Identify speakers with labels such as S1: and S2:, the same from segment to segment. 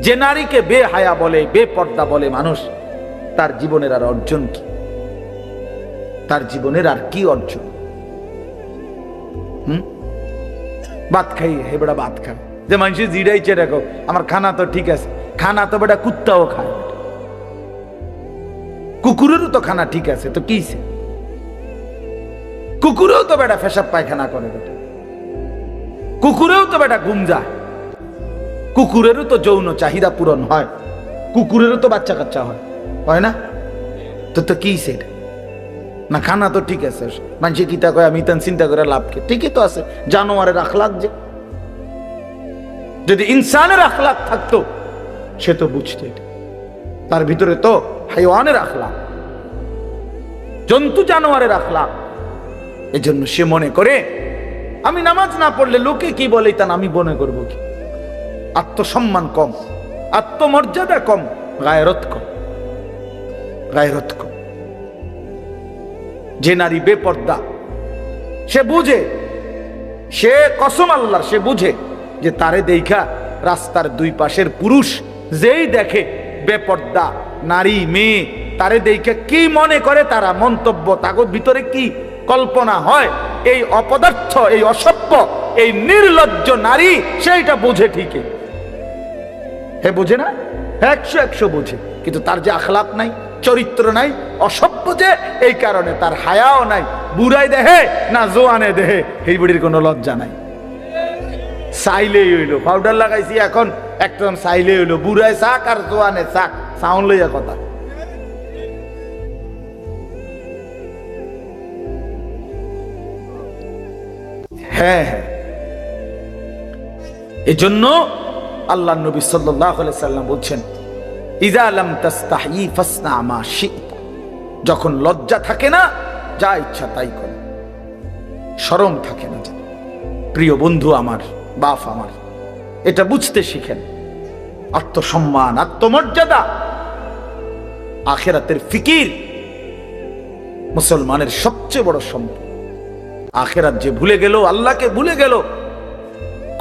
S1: যে নারীকে বেহায়া বলে, বেপর্দা বলে মানুষ, তার জীবনের আর অর্জন কি? তার জীবনের আর কি অর্জন? হুম? ভাত খাই, হে বেটা ভাত খায় যে মানুষের জিরাইছে, দেখো, আমার খানা তো ঠিক আছে। খানা তো বেটা কুত্তাও খায় কুকুরেরও তো খানা ঠিক আছে, তো কি কুকুরেও তো বেটা ফেসাব পায়খানা করে বেটা। কুকুরেও তো বেটা ঘুম যায়। কুকুরেরও তো যৌন চাহিদা পূরণ হয়। কুকুরেরও তো বাচ্চা কাচ্চা হয়। হয় না? তো তো কি সেটা? না, খানা তো ঠিক আছে। মানুষে কিতা কয়, আমি তান চিন্তা করে লাভ কে? ঠিকই তো আছে। জানোয়ারের আখলাক যে। যদি ইনসানের আখলাক থাকতো, সে তো বুঝতে। তার ভিতরে তো হাইওয়ানের আখলাক জন্তু জানোয়ারের আখলাক এজন্য সে মনে করে, আমি নামাজ না পড়লে লোকে কি বলে তা আমি মনে করব কি? আত্মসম্মান কম, আত্মমর্যাদা কম, গায়রত কম গায়রত কম। যে নারী বেপর্দা, সে বুঝে, সে কসম আল্লাহর, সে বুঝে যে তারে দেখা রাস্তার দুই পাশের পুরুষ যেই দেখে বেপর্দা নারী মেয়ে, তারে দেখে কি মনে করে, তারা মন্তব্য তাগত ভিতরে কি কল্পনা হয়, এই অপদার্থ, এই অসভ্য, এই নির্লজ্জ নারী, সেইটা বুঝে ঠিকই। হে, বোঝে না? একশো একশো বোঝে। কিন্তু তার যে আখলাপ নাই, চরিত্র নাই, অসভ্য যে, এই কারণে তার হায়াও নাই। বুড়াই দেহে না জোয়ানে দেহে, এই বুড়ির কোনো লজ্জা নাই। সাইলেই হইল। পাউডার লাগাইছি এখন, একদম সাইলে হইল। বুড়ায় চাক আর জোয়ানে চাক সাউন্ড লইয়া কথা। হ্যাঁ হ্যাঁ। এজন্য আল্লাহ নবী সাল্লাল্লাহু সাল্লাম বলছেন যখন লজ্জা থাকে না, যা ইচ্ছা তাই কর। শরম থাকে না প্রিয় বন্ধু আমার, বাপ আমার, এটা বুঝতে শিখেন। আত্মসম্মান, আত্মমর্যাদা আখেরাতের ফিকির মুসলমানের সবচেয়ে বড় সম্পদ। আখেরাত যে ভুলে গেল, আল্লাহকে ভুলে গেল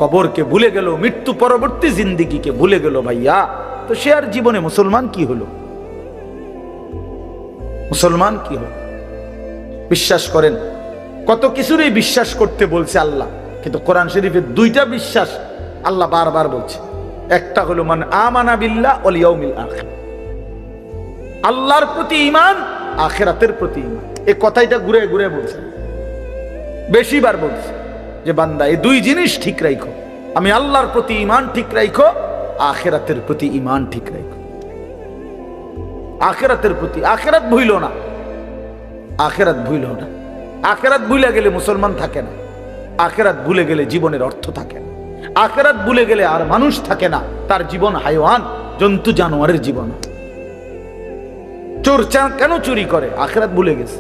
S1: কবরকে ভুলে গেল, মৃত্যু পরবর্তী জিন্দিগিকে ভুলে গেল ভাইয়া। তো সে আর জীবনে মুসলমান কি হলো? মুসলমান কি হলো? বিশ্বাস করেন, কত কিছুরই বিশ্বাস করতে বলছে আল্লাহ, কিন্তু কোরআন শরীফের দুইটা বিশ্বাস আল্লাহ বারবার বলছে। একটা হলো মানে আমানা বিল্লাহ ওল ইয়াউমিল আখির। আল্লাহর প্রতি ঈমান, আখিরাতের প্রতি ঈমান। এই কথাইটা ঘুরে ঘুরে বলছে। বেশিবার বলছে। যে বান্দা এই দুই জিনিস ঠিক রাখো আমি আল্লাহর প্রতি ইমান ঠিক রাখো আখেরাতের প্রতি ইমান ঠিক রাখো আখেরাতের প্রতি, আখেরাত ভুইল না। আখেরাত ভুইল না। আখেরাত ভুলে গেলে মুসলমান থাকে না। আখেরাত ভুলে গেলে জীবনের অর্থ থাকে না। আখেরাত ভুলে গেলে আর মানুষ থাকে না। তার জীবন হাইওয়ান, জন্তু জানোয়ারের জীবন। চোর কেন চুরি করে? আখেরাত ভুলে গেছে।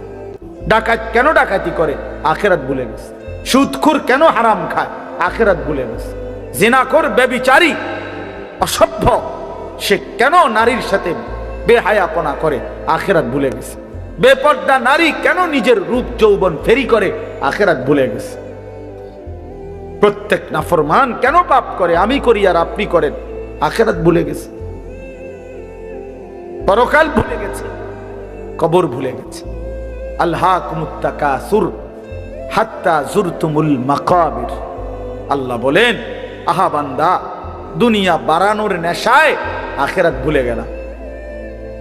S1: ডাকাত কেন ডাকাতি করে? আখেরাত ভুলে গেছে। সুদখোর কেন হারাম খায়? আখেরাত ভুলে গেছে জেনাখোর, ব্যবিচারী, অসভ্য, সে কেন নারীর সাথে বেহায়াপনা করে? আখেরাত ভুলে গেছে। বেপর্দা নারী কেন নিজের রূপ, যৌবন ফেরি করে? আখেরাত ভুলে গেছে। প্রত্যেক নাফরমান কেন পাপ করে? আমি করি আর আপনি করেন। আখেরাত ভুলে গেছে। পরকাল ভুলে গেছে। কবর ভুলে গেছে। আল্লাহ কুমুত্তাকাসুর হাত্তা জুরতুমুল মাকাবির। আল্লাহ বলেন, আহা বান্দা, দুনিয়া বাড়ানোর নেশায় আখেরাত ভুলে গেলাম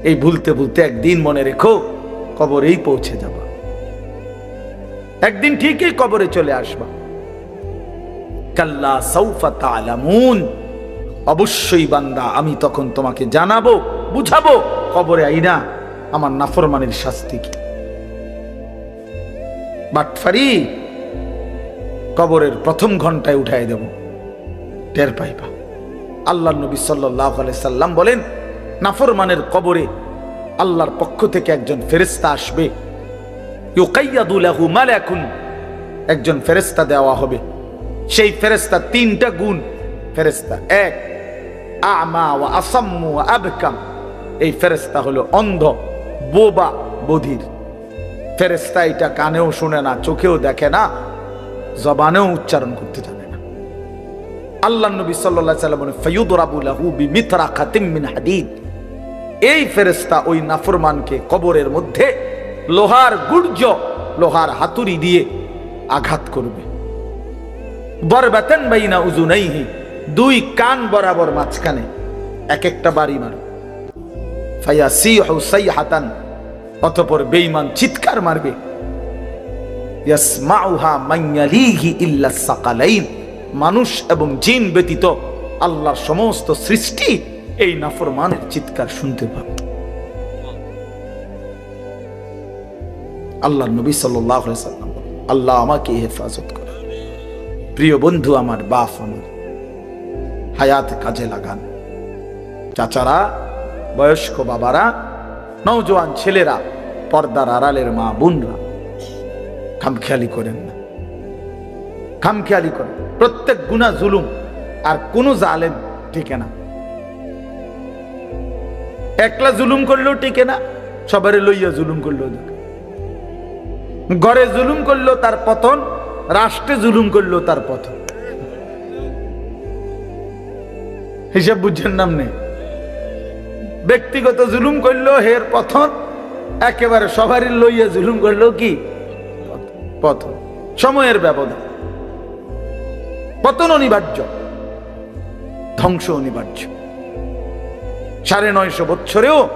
S1: এই ভুলতে ভুলতে একদিন মনে রেখো, কবরেই পৌঁছে যাবা। একদিন ঠিকই কবরে চলে আসবা। কাল্লা সৌফা তালামুন অবশ্যই বান্দা, আমি তখন তোমাকে জানাব, বুঝাবো, কবরে আইনা, আমার নাফরমানের শাস্তি কি? বাটফারি কবরের প্রথম ঘন্টায় উঠাই দেব। টের পাইবা। আল্লাহ নবী সাল্লাহ সাল্লাম বলেন, নাফরমানের কবরে আল্লাহর পক্ষ থেকে একজন ফেরেস্তা আসবে। একজন ফেরেস্তা দেওয়া হবে। সেই ফেরেস্তা তিনটা গুণ ফেরেস্তা এক, আমা আবকাম। এই ফেরেস্তা হলো অন্ধ, বোবা, বধির। ফেরেস্তা এটা কানেও শুনে না, চোখেও দেখে না, জবানেও উচ্চারণ করতে জানে না। আল্লাহ নবী সাল্লাম এই ফেরেশতা ওই নাফরমানকে কবরের মধ্যে লোহার গুর্জ, লোহার হাতুড়ি দিয়ে আঘাত করবে। বরবাতেন বাইনা উজুনাইহি দুই কান বরাবর মাঝখানে এক একটা বাড়ি মার ফাইয়া সি হাতান অতপর বেঈমান চিৎকার মারবে। মানুষ এবং জিন ব্যতীত আল্লাহর সমস্ত সৃষ্টি এই নাফরমানের চিৎকার শুনতে পাবে। আল্লাহ নবী সাল্লাম আল্লাহ আমাকে হেফাজত করে। প্রিয় বন্ধু, আমার বাপ আমার হায়াত কাজে লাগান। চাচারা, বয়স্ক বাবারা নৌজওয়ান ছেলেরা পর্দার আড়ালের মা বোনরা খামখেয়ালি করেন না। খামখেয়ালি করেন। প্রত্যেক গুণা জুলুম আর কোন জালেম টিকে না। একলা জুলুম করলেও টিকে না, সবারে লইয়া জুলুম করলেও টিকে। ঘরে জুলুম করলেও তার পতন, রাষ্ট্রে জুলুম করল তার পতন। হিসাব বুঝছেন নাম নেই। ব্যক্তিগত জুলুম করল হের পথন একেবারে সবারই লইয়া জুলুম করলেও কি? পথন সময়ের ব্যবধান। পতন অনিবার্য, ধ্বংস অনিবার্য। সাড়ে নয়শো বৎসরেও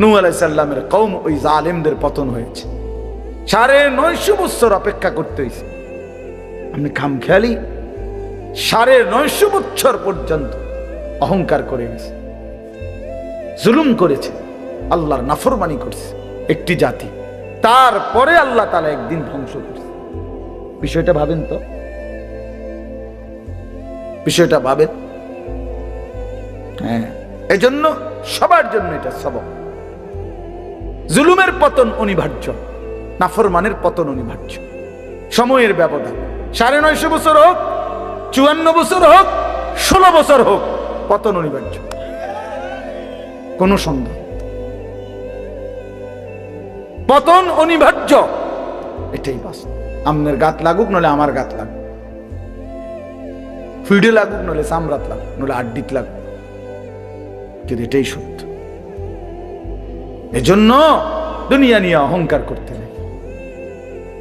S1: নূ আলাইসাল্লামের কৌম ওই জালেমদের পতন হয়েছে। সাড়ে নয়শো বৎসর অপেক্ষা করতে হয়েছে। আপনি খাম খেয়ালি সাড়ে নয়শো বৎসর পর্যন্ত অহংকার করে গেছে। জুলুম করেছে। আল্লাহর নাফরমানি করছে একটি জাতি। তারপরে আল্লাহ তালা একদিন ধ্বংস করছে। বিষয়টা ভাবেন তো? বিষয়টা ভাবেন? হ্যাঁ। এজন্য সবার জন্য এটা সবক। জুলুমের পতন অনিবার্য, নাফরমানের পতন অনিবার্য। সময়ের ব্যবধান, সাড়ে নয়শো বছর হোক, চুয়ান্ন বছর হোক, ষোলো বছর হোক, পতন অনিবার্য। কোনো সন্দেহ। পতন অনিবার্য। এটাই বাস্তব আমনের গাত লাগুক নলে আমার গাত লাগুক। ফিডে লাগুক নলে সামরাত লাগুক নলে আড্ডিত লাগুক। কিন্তু এটাই সত্য। এজন্য দুনিয়া নিয়ে অহংকার করতে নেই।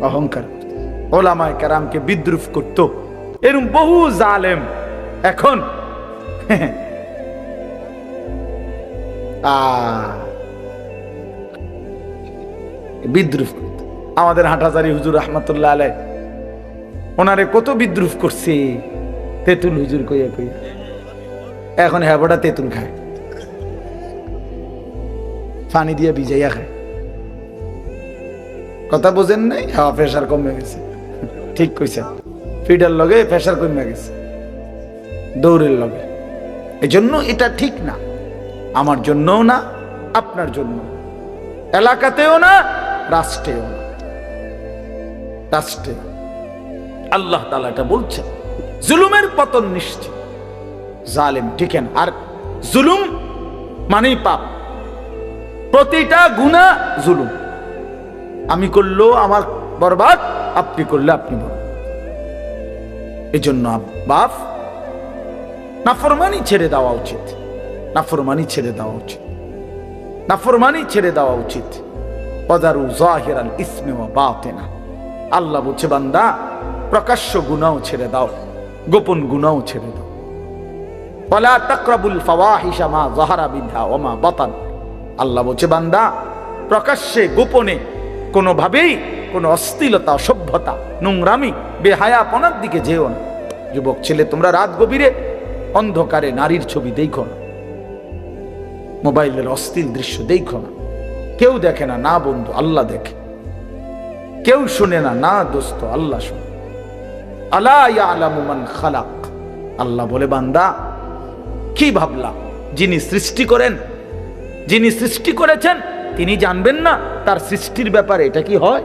S1: অহংকার করতে ওলামায় কারামকে বিদ্রুপ করত। এরম বহু জালেম এখন। আহ, বিদ্রুপ করত। আমাদের হাটাজারি হুজুর রহমতুল্লাহ আলাই ওনারে কত বিদ্রুপ করছে? তেঁতুল হুজুর কইয়া কইয়া। এখন হ্যাবটা তেঁতুল খায়। পানি দিয়ে ভিজাইয়া খায়। কথা বোঝেন নাই? হ্যাঁ প্রেশার কমে গেছে। ঠিক কইছেন। ফিডার লগে প্রেশার কমে গেছে। দৌড়ের লগে। এই জন্য এটা ঠিক না। আমার জন্যও না, আপনার জন্য এলাকাতেও না রাষ্ট্রেও না। রাষ্ট্রে আল্লাহ তালা এটা বলছেন, জুলুমের পতন নিশ্চিত। জালেম ঠিকেন, আর জুলুম মানেই পাপ। প্রতিটা গুণা জুলুম। আমি করল আমার বরবাদ, আপনি করলে আপনি বরবাদ। এই জন্য বাপ, নাফরমানি ছেড়ে দেওয়া উচিত। নাফরমানি ছেড়ে দেওয়া উচিত। নাফরমানি ছেড়ে দেওয়া উচিত। বাতিনা। আল্লাহ বলছে, বান্দা, প্রকাশ্য গুনাও ছেড়ে দাও, গোপন গুনাও ছেড়ে দাও। ওয়ালা তাকরাবুল ফাওয়াহিশা মা যাহারা বিনহা বাতান। আল্লাহ বলছে, বান্দা, প্রকাশ্যে গোপনে কোনোভাবেই কোনো অশ্লীলতা সভ্যতা নোংরামি, বেহায়াপনার দিকে যেও না। যুবক ছেলে, তোমরা রাত গভীরে অন্ধকারে নারীর ছবি দেখো না। মোবাইলের অশ্লীল দৃশ্য দেখো না। কেউ দেখে না না বন্ধু, আল্লাহ দেখে। কেউ শুনে না না দোস্ত, আল্লাহ শুনে। আলা ইয়ালামু মান খালাক। আল্লাহ বলে, বান্দা, কি ভাবলা? যিনি সৃষ্টি করেন, যিনি সৃষ্টি করেছেন, তিনি জানবেন না তার সৃষ্টির ব্যাপারে এটা কি হয়?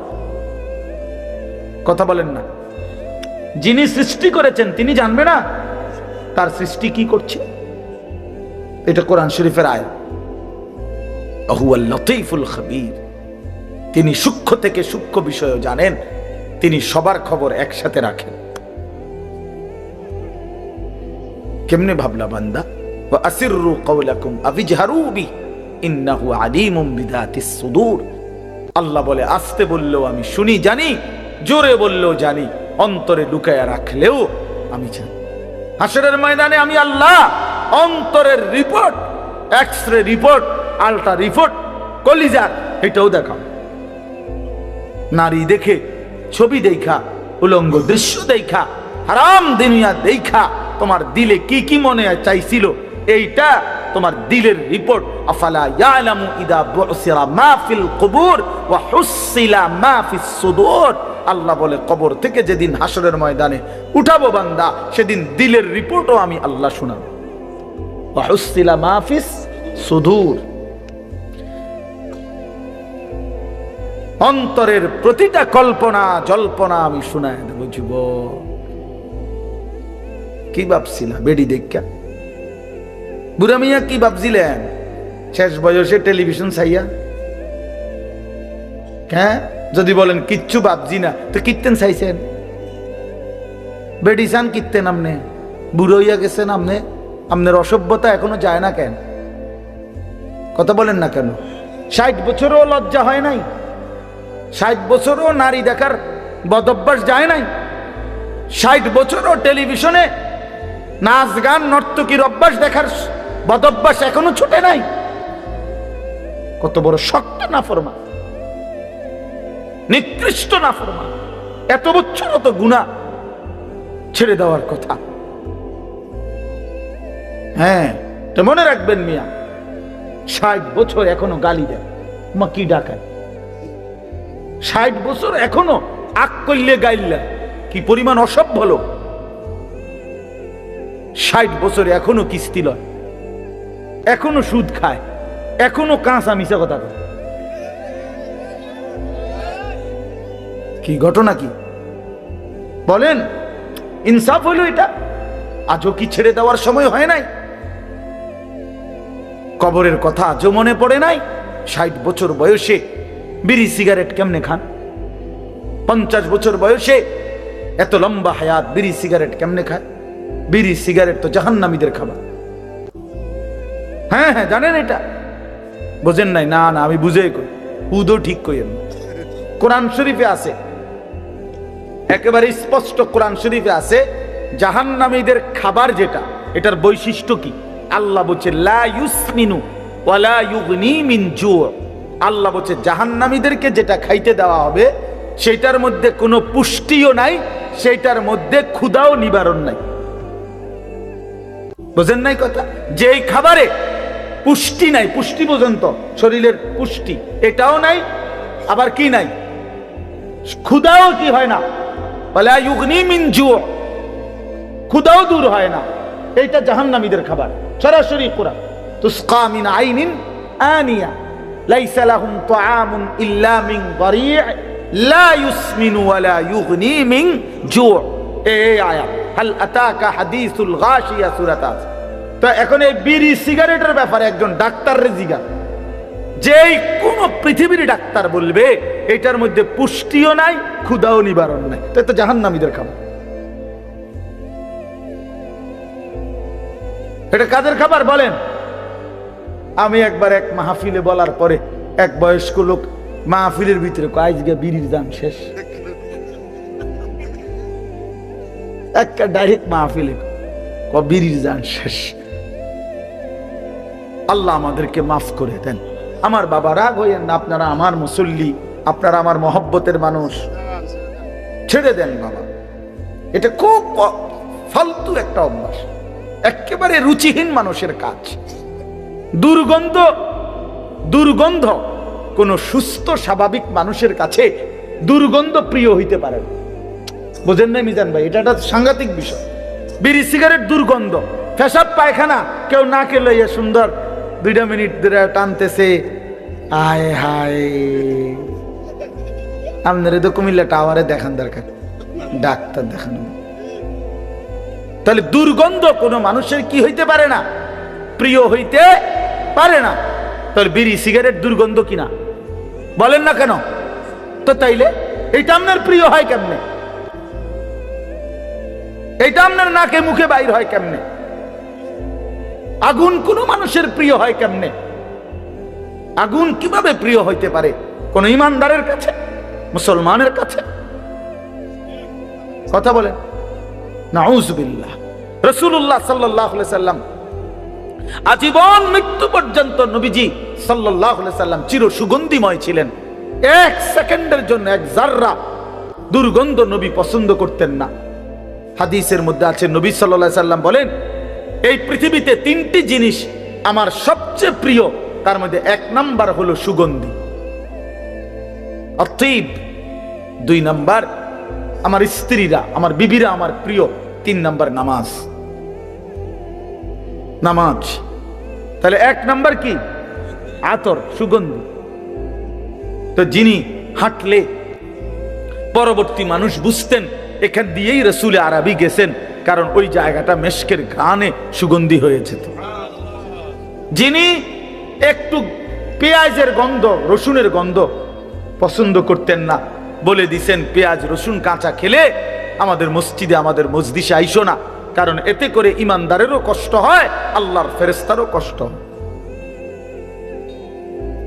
S1: কথা বলেন না। যিনি সৃষ্টি করেছেন, তিনি জানবে না তার সৃষ্টি কি করছে? এটা কোরআন শরীফের আয় লতিফুল খবীর। তিনি সূক্ষ্ম থেকে সূক্ষ্ম বিষয় জানেন, তিনি সবার খবর একসাথে রাখেন। কেমনে ভাবলা বান্দা? ওয়া আসিররু কওলাকুম আবিজহারু বি, ইন্নাহু সুদূর। আল্লাহ বলে, আসতে বললেও আমি শুনি, জানি, জোরে বললেও জানি, অন্তরে লুকায়া রাখলেও আমি জানি। হাসরের ময়দানে আমি আল্লাহ, অন্তরের report X ray report ultra report কলিজার এটাও দেখাও। নারী দেখে, ছবি দেখা, উলঙ্গ দৃশ্য দেখা, হারাম দুনিয়া দেখা, তোমার দিলে কি কি মনে চাইছিল, এইটা তোমার দিলের রিপোর্ট। আফালা ইয়ালামু ইদা বুসিরা মা ফিল কুবুর ওয়া হুসিলা মা ফিস সুদুর। আল্লাহ বলে, কবর থেকে যেদিন হাসরের ময়দানে উঠাবো বান্দা, সেদিন দিলের রিপোর্টও আমি আল্লাহ শোনাবো। ওয়া হুসিলা মা ফিস সুদূর। অন্তরের প্রতিটা কল্পনা, জল্পনা আমি শোনায় দেব যুব কি ভাবছিলাম বেডি দেখা বুড়া মিয়া কি ভাবছিলেন? শেষ বয়সে টেলিভিশন চাইয়া হ্যাঁ? যদি বলেন, কিচ্ছু ভাবছি না। তো কীর্তেন চাইছেন বেডি চান কীর্তেন আপনি বুড়ো হইয়া গেছেন আপনি আপনার অসভ্যতা এখনও যায় না কেন? কথা বলেন না কেন? ষাট বছরও লজ্জা হয় নাই? ষাট বছরও নারী দেখার বদভ্যাস যায় নাই। ষাট বছরও টেলিভিশনে নাচ গান, নর্তকীর অভ্যাস দেখার বদভ্যাস এখনও ছুটে নাই। কত বড় শক্ত না ফরমা নিকৃষ্ট না ফরমা এত বছর তো গুণা ছেড়ে দেওয়ার কথা। হ্যাঁ তো মনে রাখবেন মিয়া, ষাট বছর এখনও গালি দেয় মা কি ডাকায় ষাট বছর এখনও আক করলে গাইল্লা। কি পরিমাণ অসভ্য লোক। ষাট বছর এখনও কিস্তি লয়। এখনও সুদ খায়। এখনও কাঁচা মিশা কথা কি ঘটনা কি? বলেন, ইনসাফ হইল এটা? আজও কি ছেড়ে দেওয়ার সময় হয় নাই? কবরের কথা আজও মনে পড়ে নাই? ষাট বছর বয়সে বিড়ি সিগারেট কেমনে খান? পঞ্চাশ বছর বয়সে এত লম্বা হায়াত বিড়ি সিগারেট কেমনে খায়? বিড়ি সিগারেট তো জাহান্নামীদের খাবার। হ্যাঁ হ্যাঁ জানেন এটা? বোঝেন নাই? না না, আমি বুঝে কই। উদও ঠিক কইেন কোরআন শরীফে আছে। একেবারে স্পষ্ট কোরআন শরীফে আছে, জাহান্নামীদের খাবার যেটা, এটার বৈশিষ্ট্য কি? আল্লাহ বলছে, লা ইউসমিনু ওয়ালা ইউগনি মিন জু' আল্লাহ বলছে, জাহান্নামীদেরকে যেটা খাইতে দেওয়া হবে সেটার মধ্যে কোনো পুষ্টিও নাই সেটার মধ্যে ক্ষুদাও নিবারণ নাই। বোঝেন নাই কথা? যেই খাবারে পুষ্টি নাই, পুষ্টি পর্যন্ত, শরীরের পুষ্টি, এটাও নাই, আবার কি নাই? ক্ষুদাও কি হয় না? বলে ক্ষুদাও দূর হয় না। এইটা জাহান্নামীদের খাবার। সরাসরি কোরআন। তুসকা মিন আইনিন আনিয়া। লাহুম তাআমুন ইল্লা মিন দারি' লা ইউসমিনু ওয়া লা ইউগনি মিন জু' এই আয়াত, হাল আতাকা হাদিসুল গাশিয়া সূরাত আছে তো এখন এই বিড়ি সিগারেটের ব্যাপারে একজন ডাক্তারের জিগা। যেই কোন পৃথিবীর ডাক্তার বলবে, এটার মধ্যে পুষ্টিও নাই ক্ষুদাও নিবারণ নাই। তো এটা জাহান্নামীদের খাবার। এটা কাদের খাবার বলেন? আমি একবার এক মাহফিলে বলার পরে এক বয়স্ক লোক মাহফিলের ভিতরে আজকে বিড়ির দাম শেষ। একটা ডাইরেক্ট মাহফিলে বিড়ির দাম শেষ। আল্লাহ আমাদেরকে মাফ করে দেন। আমার বাবা রাগ হইয়েন না, আপনারা আমার মুসল্লি, আপনারা আমার মহব্বতের মানুষ। ছেড়ে দেন বাবা। এটা খুব ফালতু একটা অভ্যাস। একেবারে রুচিহীন মানুষের কাজ। দুর্গন্ধ দুর্গন্ধ। কোন সুস্থ, স্বাভাবিক মানুষের কাছে দুর্গন্ধ প্রিয় হইতে পারে না। বোঝেন না মিজান ভাই, এটা একটা সাংঘাতিক বিষয়। বিড়ি, সিগারেট দুর্গন্ধ। পেশাব পায়খানা, কেউ না কে লইয়া সুন্দর দুইটা মিনিট ধরে টানতেছে। আয় হায়। আপনার তো কুমিল্লা টাওয়ারে দেখান দরকার। ডাক্তার দেখানো। তাহলে দুর্গন্ধ কোনো মানুষের কি হইতে পারে না? প্রিয় হইতে পারে না। তাহলে বিড়ি, সিগারেট দুর্গন্ধ কিনা? বলেন না কেন? তো তাইলে এইটা আপনার প্রিয় হয় কেমনে? এইটা আপনার নাকে মুখে বাইর হয় কেমনে? আগুন কোন মানুষের প্রিয় হয় কেমনে? আগুন কীভাবে প্রিয় হইতে পারে? কোন ইমানদারের কাছে? মুসলমানের কাছে? কথা বলেন। নাউজবিল্লাহ। রসুল্লাহ সাল্লাহ সাল্লাম আজীবন মৃত্যু পর্যন্ত নবীজি সাল্লাহ সাল্লাম চির সুগন্ধিময় ছিলেন। এক সেকেন্ডের জন্য এক জাররা দুর্গন্ধ নবী পছন্দ করতেন না। হাদিসের মধ্যে আছে, নবী সাল্লাহ সাল্লাম বলেন, এই পৃথিবীতে তিনটি জিনিস আমার সবচেয়ে প্রিয়, তার মধ্যে এক নাম্বার হলো সুগন্ধি। অতীব দুই নাম্বার, আমার স্ত্রীরা, আমার বিবিরা আমার প্রিয়, তিন নাম্বার নামাজ। নামাজ। তাহলে এক নাম্বার কি? আতর, সুগন্ধি। তো যিনি হাঁটলে পরবর্তী মানুষ বুঝতেন, এখান দিয়েই রসুলে আরবি গেছেন, কারণ ওই জায়গাটা মেশকের ঘ্রাণে সুগন্ধি হয়েছে যিনি একটু পেঁয়াজের গন্ধ, রসুনের গন্ধ পছন্দ করতেন না, বলে দিছেন, পেঁয়াজ, রসুন কাঁচা খেলে আমাদের মসজিদে আমাদের মসজিদে আইসো না। কারণ এতে করে ইমানদারেরও কষ্ট হয়, আল্লাহর ফেরেস্তারও কষ্ট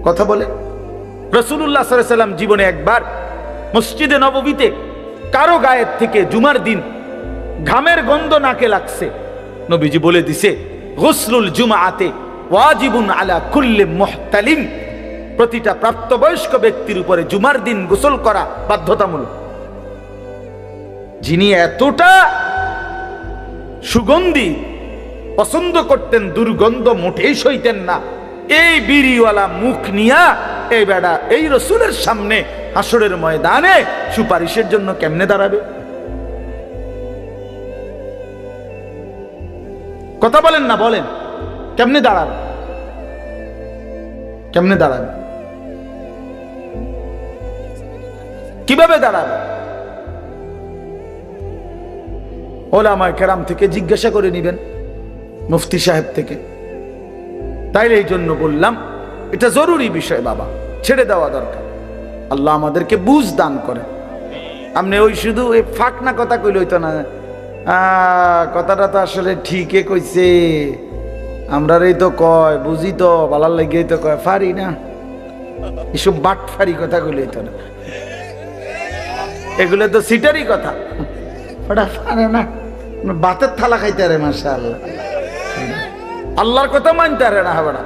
S1: কথা বলে? রসুল্লাহ সাল্লাম জীবনে একবার মসজিদে নববীতে কারও গায়ের থেকে জুমার দিন ঘামের গন্ধ নাকে লাগছে। নবীজি বলে দিছে, গোসলুল জুমাতে ওয়াজিবুন আলা কুল্লে মুহতালিম। প্রতিটা প্রাপ্তবয়স্ক ব্যক্তির উপরে জুমার দিন গোসল করা বাধ্যতামূলক। যিনি এতটা সুগন্ধি। পছন্দ করতেন দুর্গন্ধ মোটেই সইতেন না। এই বিড়িওয়ালা মুখ নিয়া এই বেড়া এই রসুলের সামনে হাসরের ময়দানে সুপারিশের জন্য কেমনে দাঁড়াবে? কথা বলেন না, বলেন। কেমনে দাঁড়াবে কেমনে দাঁড়াবে কীভাবে দাঁড়াবে? ওলামায় কেরাম থেকে জিজ্ঞাসা করে নিবেন, মুফতি সাহেব থেকে। তাইলে এই জন্য বললাম, এটা জরুরি বিষয় বাবা, ছেড়ে দেওয়া দরকার। আল্লাহ আমাদেরকে বুঝ দান করে আপনি ওই শুধু ওই ফাঁকনা কথা কইলে হইতো না। কথাটা তো আসলে ঠিকই কইছে। আমরা এই তো কয়, বুঝি তো, বালার লাগিয়ে তো কয়, ফারি না। এসব বাট ফারি কথা কইলে হইতো না। এগুলো তো সিটারই কথা। ওটা না। বাতের থালা খাইতে আল্লাহর কথা মানতে পারে না, হবে না।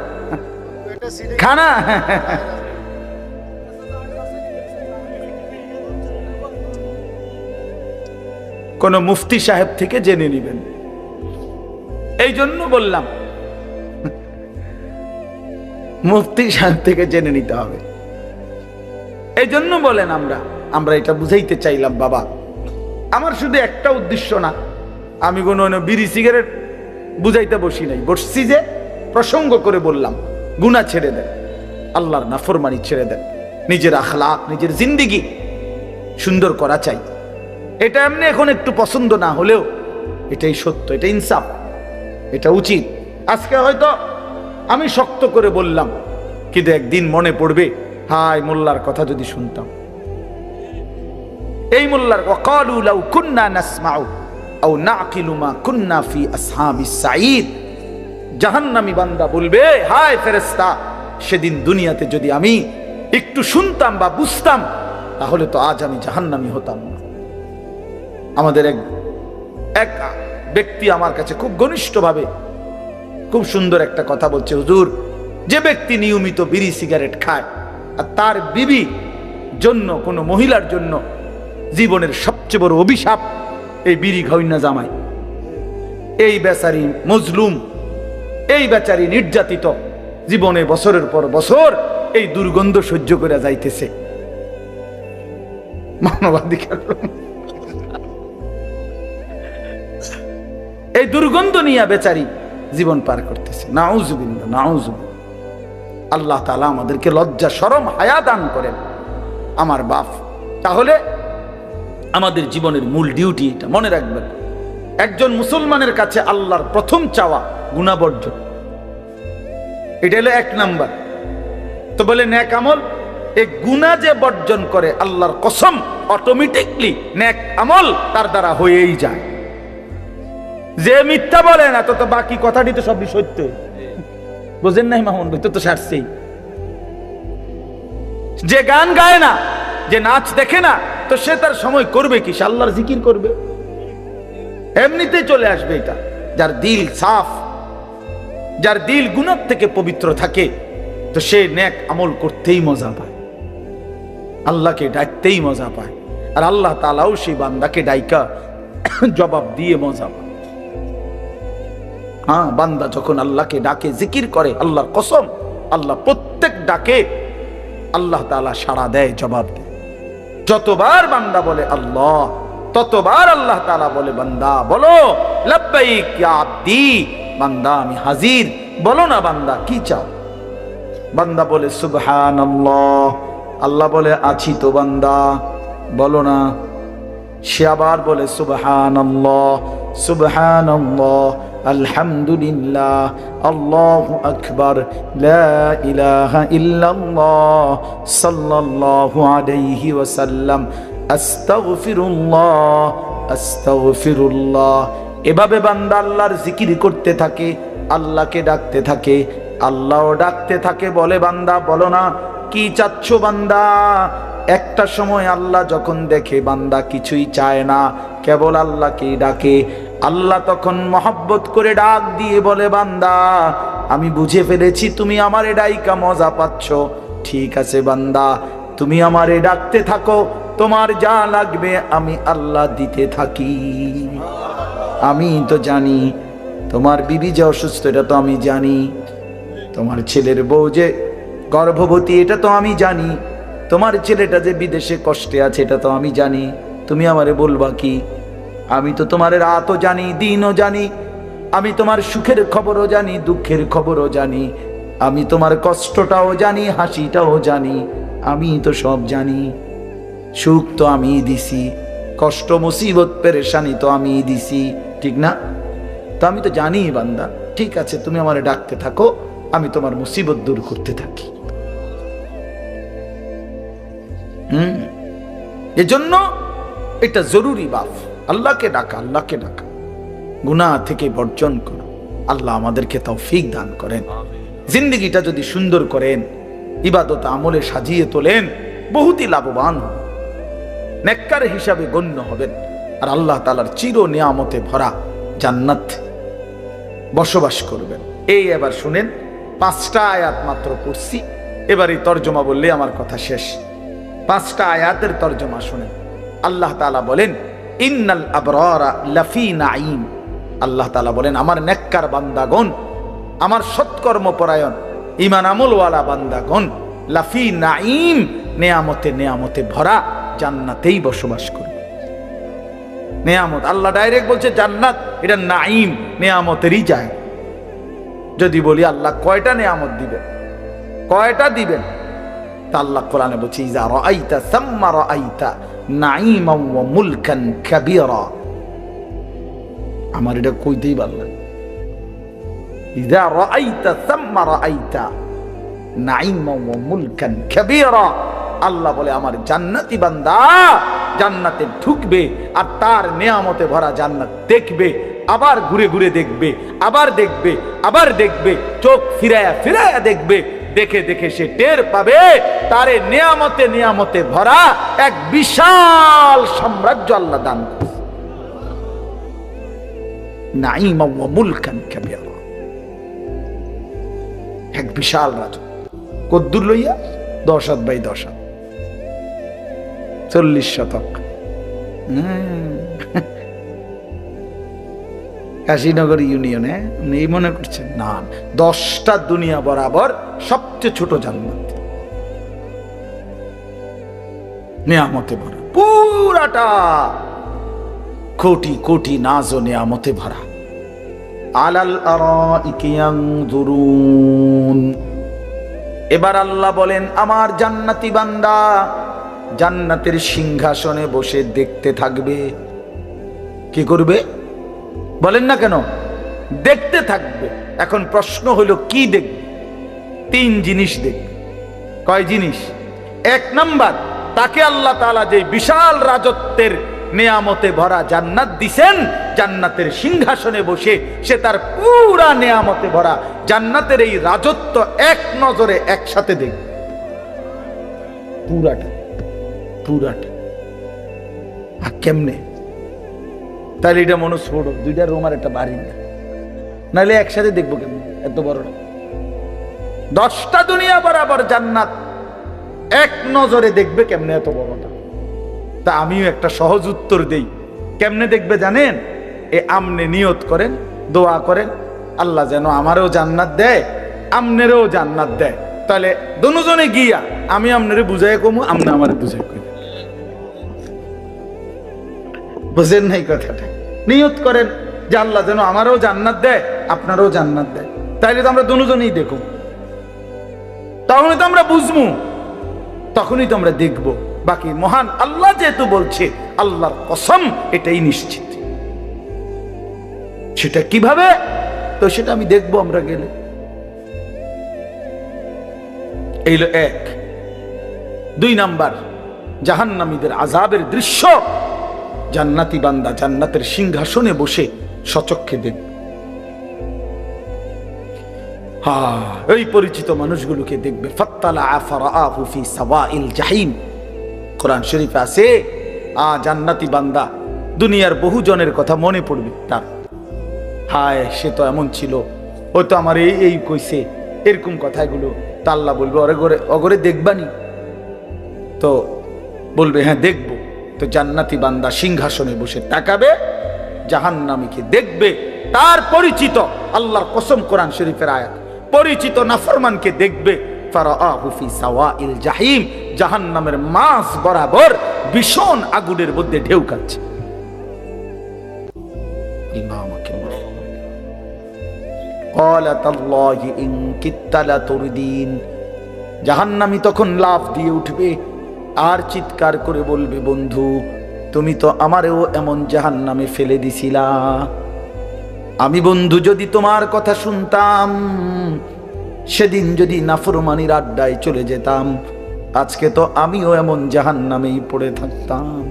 S1: খানা? কোন মুফতি সাহেব থেকে জেনে নেবেন। এই জন্য বললাম, মুফতি সাহেব থেকে জেনে নিতে হবে। এই জন্য বলেন আমরা আমরা এটা বুঝাইতে চাইলাম, বাবা। আমার শুধু একটা উদ্দেশ্য না। আমি কোনো বিড়ি সিগারেট বুঝাইতে বসি নাই। বসছি যে প্রসঙ্গ করে বললাম গুণা ছেড়ে দেন, আল্লাহর নাফরমানি ছেড়ে দেন, নিজের আখলাক নিজের জিন্দিগি সুন্দর করা চাই। এটা এমনি এখন একটু পছন্দ না হলেও এটাই সত্য, এটা ইনসাফ, এটা উচিত। আজকে হয়তো আমি শক্ত করে বললাম, কিন্তু একদিন মনে পড়বে, হায় মোল্লার কথা যদি শুনতাম। এই মোল্লার ওয়াকালু লাউ কুন্না নাসমাউ, আও নাকিলু মা কুন্না ফি আসহাবিস সাঈদ। জাহান্নামী বান্দা বলবে, হায় ফেরেশতা, সেদিন দুনিয়াতে যদি আমি একটু শুনতাম বা বুঝতাম, তাহলে তো আজ আমি জাহান্নামী হতাম না। আমাদের এক এক ব্যক্তি আমার কাছে খুব ঘনিষ্ঠভাবে খুব সুন্দর একটা কথা বলছে, হুজুর, যে ব্যক্তি নিয়মিত বিড়ি সিগারেট খায়, আর তার বিবি জন্য, কোনো মহিলার জন্য জীবনের সবচেয়ে বড় অভিশাপ এই বিড়ি ঘৈনা জামাই। এই বেচারি মজলুম, এই বেচারি নির্যাতিত জীবনে বছরের পর বছর এই দুর্গন্ধ সহ্য করে যাইতেছে। মানবাধিকার। এই দুর্গন্ধ নিয়ে বেচারি জীবন পার করতেছে। নাউজুবিল্লা নাউজুবিল্লা আল্লাহ তালা আমাদেরকে লজ্জা সরম হায়া দান করেন। আমার বাপ, তাহলে আমাদের জীবনের মূল ডিউটি এটা। মনে রাখবেন, একজন মুসলমানের কাছে আল্লাহর প্রথম চাওয়া গুণাবর্জন। এটা হলো এক নাম্বার। তো বলে ন্যাক আমল এই গুণা যে বর্জন করে আল্লাহর কসম অটোমেটিকলি ন্যাক আমল তার দ্বারা হয়েই যায়। যে মিথ্যা বলে না, তো তো বাকি কথাটি তো সবই সত্য। বোঝেন নাই মামুন ভাই, তো তো সারছেই। যে গান গায় না, যে নাচ দেখে না তো সে তার সময় করবে কি? সে আল্লাহর জিকির করবে। এমনিতেই চলে আসবে এটা। যার দিল সাফ, যার দিল গুণার থেকে পবিত্র থাকে, তো সে ন্যাক আমল করতেই মজা পায়। আল্লাহকে ডাকতেই মজা পায়। আর আল্লাহ তালাও সেই বান্দাকে ডাইকা, জবাব দিয়ে মজা পায়। হ্যাঁ বান্দা যখন আল্লাহকে ডাকে, জিকির করে, আল্লাহর কসম, আল্লাহ প্রত্যেক ডাকে আল্লাহ তালা সাড়া দেয়, জবাব দেয়। যতবার বান্দা বলে আল্লাহ, ততবার আল্লাহ তালা বলে বান্দা, বলো, লাব্বাইক বান্দা আমি হাজির, বলো না বান্দা, কি চাও? বান্দা বলে সুবহান আল্লাহ বলে, আছি তো বান্দা। বলো না সে আবার বলে সুবহান সুবহান আলহামদুলিল্লাহ, আল্লাহ আকবার ইল্লাল্লাহ, সাল্লাল্লাহু আলাইহি ওয়াসাল্লাম, আস্তাগফিরুল্লাহ আস্তাগফিরুল্লাহ। এভাবে বান্দা আল্লাহর জিকির করতে থাকে, আল্লাহকে ডাকতে থাকে আল্লাহ ডাকতে থাকে বলে বান্দা, বলো না, কি চাচ্ছ বান্দা? একটা সময় আল্লাহ যখন দেখে বান্দা কিছুই চায় না, কেবল আল্লাহকেই ডাকে, আল্লাহ তখন মহব্বত করে ডাক দিয়ে বলে, বান্দা, আমি বুঝে ফেলেছি তুমি আমার ডাইকা মজা পাচ্ছ। ঠিক আছে বান্দা, তুমি আমারে ডাকতে থাকো, তোমার যা লাগবে আমি আল্লাহ দিতে থাকি। আমি তো জানি, তোমার বিবি যে অসুস্থ, এটা তো আমি জানি। তোমার ছেলের বউ যে গর্ভবতী, এটা তো আমি জানি। তোমার ছেলেটা যে বিদেশে কষ্টে আছে, এটা তো আমি জানি। তুমি আমারে বলবা কি? আমি তো তোমার রাতও জানি, দিনও জানি। আমি তোমার সুখের খবরও জানি, দুঃখের খবরও জানি। আমি তোমার কষ্টটাও জানি, হাসিটাও জানি। আমি তো সব জানি। সুখ তো আমি দিছি, কষ্ট, মুসিবত, পেরেশানি তো আমি দিছি, ঠিক না? তো আমি তো জানি বান্দা, ঠিক আছে, তুমি আমার ডাকতে থাকো, আমি তোমার মুসিবত দূর করতে থাকি। হুম? এজন্য এটা জরুরি বাপ। আল্লাহকে ডাকা আল্লাহকে ডাকা। গুনাহ থেকে বর্জন করো। আল্লাহ আমাদেরকে তৌফিক দান করেন। জিন্দগিটা যদি সুন্দর করেন ইবাদত আমলে সাজিয়ে তোলেন বহুতই লাভবান হন নেককার হিসাবে গণ্য হবেন। আর আল্লাহ তালার চির নিয়ামতে ভরা জান্নাত বসবাস করবেন। এই এবার শুনেন পাঁচটা আয়াত মাত্র পড়ছি। এবার এই তর্জমা বললে আমার কথা শেষ। পাঁচটা আয়াতের তর্জমা শুনেন। আল্লাহ তালা বলেন, ইন্নাল আবরারা লাফি নাইম আল্লাহ তালা বলেন, আমার নেককার বান্দাগণ, আমার সৎকর্ম পরায়ণ ইমান আমলওয়ালা বান্দাগণ, লাফি নাইম নেয়ামতে নেয়ামতে ভরা জান্নাতেই বসবাস করবে। নেয়ামত, আল্লাহ ডাইরেক্ট বলছে, জান্নাত, এটা নাইম নেয়ামতেরই যায় যদি বলি, আল্লাহ কয়টা নেয়ামত দিবেন? কয়টা দিবেন? আল্লাহ কোরআনে বলছে, ইজা সাম্মা মুলকান আমার এটা কইতেই ইজা সাম্মা মুলকান আল্লাহ বলে, আমার জান্নাতি বান্দা জান্নাতে ঢুকবে আর তার নেয়ামতে ভরা জান্নাত দেখবে, আবার ঘুরে ঘুরে দেখবে, আবার দেখবে আবার দেখবে, চোখ ফিরায়া ফিরায়া দেখবে দেখে দেখে সে টের পাবে, তারে নিয়ামতে নিয়ামতে ভরা এক বিশাল সাম্রাজ্য আল্লাহ দান এক বিশাল রাজ। কদ্দুর লইয়া দশ বাই দশ চল্লিশ শতক। হুম। কাশীনগর ইউনিয়নে এই মনে করছেন, না, দশটা দুনিয়া বরাবর সবচেয়ে ছোট জান্নাত। নিয়ামতে ভরা, পুরাটা কোটি কোটি নাজ ও নিয়ামতে ভরা। আলাল এবার আল্লাহ বলেন, আমার জান্নাতি বান্দা জান্নাতের সিংহাসনে বসে দেখতে থাকবে। কি করবে? বলেন না কেন? দেখতে থাকবে। এখন প্রশ্ন হলো, কি দেখবে? তিন জিনিস দেখবে। কয় জিনিস? এক নাম্বার, তাকে আল্লাহ তাআলা যে বিশাল রাজত্বের নেয়ামতে ভরা জান্নাত দিছেন, জান্নাতের সিংহাসনে বসে সে তার পুরা নেয়ামতে ভরা জান্নাতের এই রাজত্ব এক নজরে একসাথে দেখবে। পুরাটা পুরাটা। আর কেমনে? তাহলে এটা মনে ছোট, দুইটা রুম আর একটা বাড়ি না নাহলে একসাথে দেখব কেমনে? এত বড়টা। দশটা দুনিয়া বরাবর জান্নাত। এক নজরে দেখবে কেমনে এত বড়টা। তা আমিও একটা সহজ উত্তর দেই। কেমনে দেখবে জানেন? এ আমনে নিয়ত করেন, দোয়া করেন, আল্লাহ যেন আমারও জান্নাত দেয়, আমনেরও জান্নাত দেয়। তাহলে দুজনে গিয়া আমি আমনেরে বুঝাই কমু, আমনে আমার বুঝাই কমু। বুঝেন নাই কথাটা। নিয়ত করেন যে আল্লাহ যেন আমারও জান্নাত দেয়, আপনারও জান্নাত দেয়। তাইলে তো আমরা দুজনেই দেখো তখনই তো আমরা বুঝব। তখনই তো আমরা দেখব। বাকি মহান আল্লাহ যেহেতু বলছে, আল্লাহর কসম, এটাই নিশ্চিত। সেটা কীভাবে? তো সেটা আমি দেখব আমরা গেলে। এই হলো এক। দুই নাম্বার, জাহান্নামীদের আজাবের দৃশ্য। জান্নাতি বান্দা জান্নাতের সিংহাসনে বসে সচক্ষে দেখবে হা, এই পরিচিত মানুষগুলোকে দেখবে। কোরআন শরীফে আছে, আ জান্নাতি বান্দা, দুনিয়ার বহু জনের কথা মনে পড়বে তার। হায়, সে তো এমন ছিল। ও তো আমার এই এই কইছে। এরকম কথাগুলো তাল্লা বলবে, অরে অগরে দেখবানি? তো বলবে হ্যাঁ দেখব। তো জান্নাতি বান্দা সিংহাসনে বসে তাকাবে, জাহান্নামীকে দেখবে, তার পরিচিত আল্লাহর কসম কোরআন শরীফের আয়াত, পরিচিত নাফরমানকে দেখবে জাহিম জাহান্নামি তখন লাভ দিয়ে উঠবে আর চিৎকার করে বলবে, বন্ধু, তুমি তো আমারও এমন জাহান নামে ফেলে দিছিলা। আমি বন্ধু, যদি তোমার কথা শুনতাম, সেদিন যদি নাফরমানির আড্ডায় চলে যেতাম, আজকে তো আমিও এমন জাহান নামেই পড়ে থাকতাম।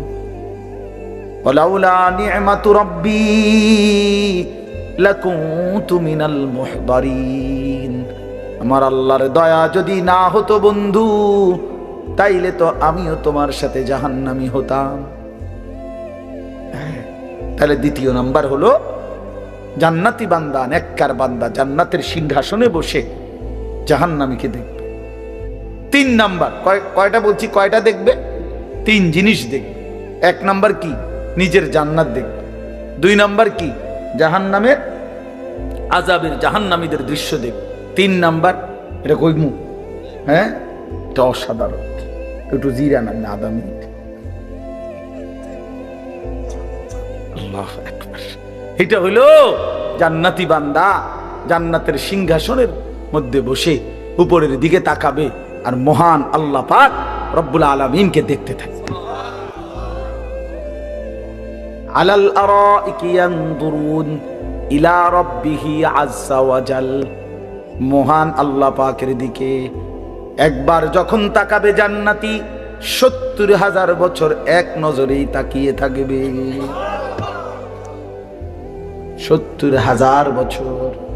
S1: আমার আল্লাহর দয়া যদি না হতো বন্ধু তাইলে তো আমিও তোমার সাথে জাহান্নামি হতাম। তাহলে দ্বিতীয় নাম্বার হলো, জান্নাতি বান্দা, নেককার বান্দা জান্নাতের সিংহাসনে বসে জাহান্নামীকে দেখবে। তিন নাম্বার, কয়- কয়টা বলছি, কয়টা দেখবে? তিন জিনিস দেখবে। এক নাম্বার কি? নিজের জান্নাত দেখবে। দুই নাম্বার কি? জাহান্নামের আজাবের জাহান্নামীদের দৃশ্য দেখবে। তিন নাম্বার, এটা কইমু হ্যাঁ? এটা অসাধারণ। একটু জিরা না আদা মিনিট আল্লাহ এটা হইল জান্নাতি বান্দা জান্নাতের সিংহাসনের মধ্যে বসে উপরের দিকে তাকাবে আর মহান আল্লাহ পাক রব্বুল আলমিনকে দেখতে থাকবে। আলাল ইলা রাব্বিহি ওয়াজাল। মহান আল্লাহ পাকের দিকে একবার যখন তাকাবে জান্নাতি সত্তর হাজার বছর এক নজরেই তাকিয়ে থাকবে। সত্তর হাজার বছর